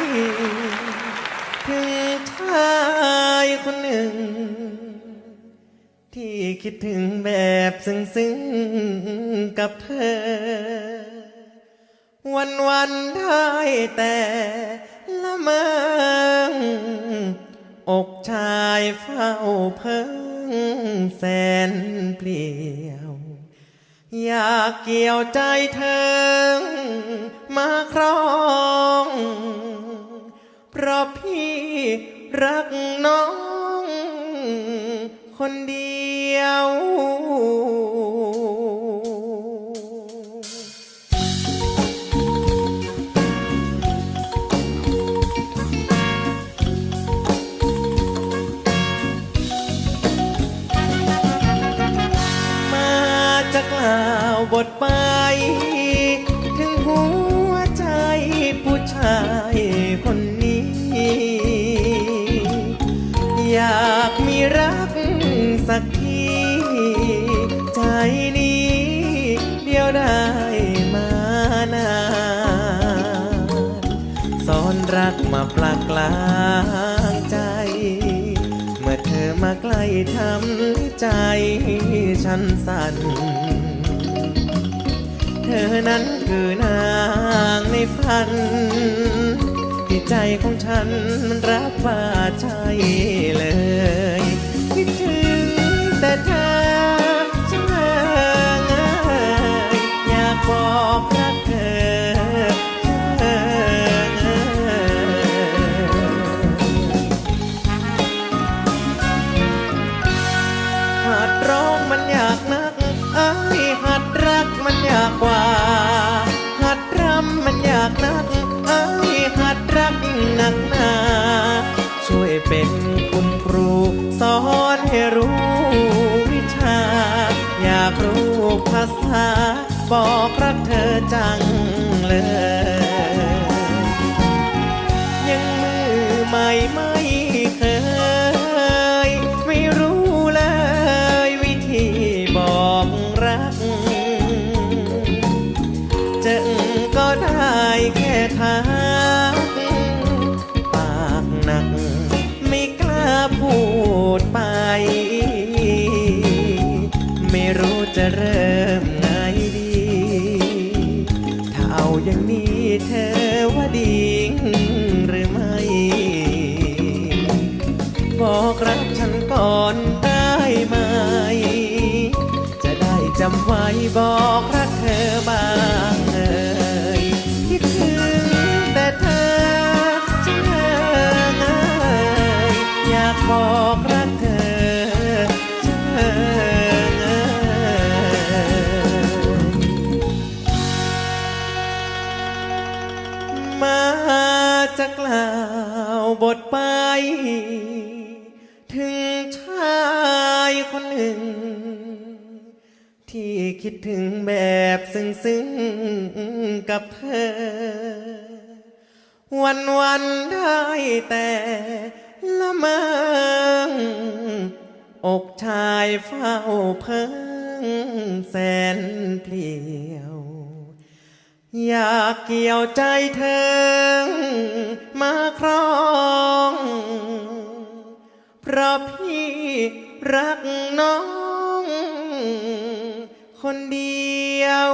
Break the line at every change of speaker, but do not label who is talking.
ไปถึงชายคนหนึ่ง ที่คิดถึงแบบซึ้งๆกับเธอ วันวันได้แต่ละเมองอกชายเฝ้าเพิ่งแสนเปลี่ยว อยากเกี่ยวใจเธอมาครอง เพราะพี่รักน้อง คนเดียว มาจะกล่าวบทไป ถึงหัวใจผู้ชายคน สักที ใจนี้เดียวได้มานานสอนรักมาปลากลางใจ เมื่อเธอมาใกล้ทำใจฉันสั่น เธอนั้นคือนางในฝันที่ใจของฉันมันรับว่าใช่เลยคิดถึง แต่เธอเชื่ออยากบอกรักเธอเชื่อ หัดร้องมันยากนักเอ้ยหัดรักมันยากกว่า าษาบอกรักเธอจัง จะเริ่มไงดี ถ้าเอาอย่างนี้เธอว่าดีหรือไม่ บอกรักฉันก่อนได้ไหม จะได้จำไว้บอกรักเธอบ้างเอ่ยคิดถึงแต่เธอจะเอ่ยอยากบอกรัก บทไป ถึงชายคนหนึ่ง ที่คิดถึงแบบซึ้งๆกับเธอ วันวันได้แต่ละเมองอกชายเฝ้าเพิ่งแสนเปลี่ยว อยากเกี่ยวใจเธอมาครอง เพราะพี่รักน้อง คนเดียว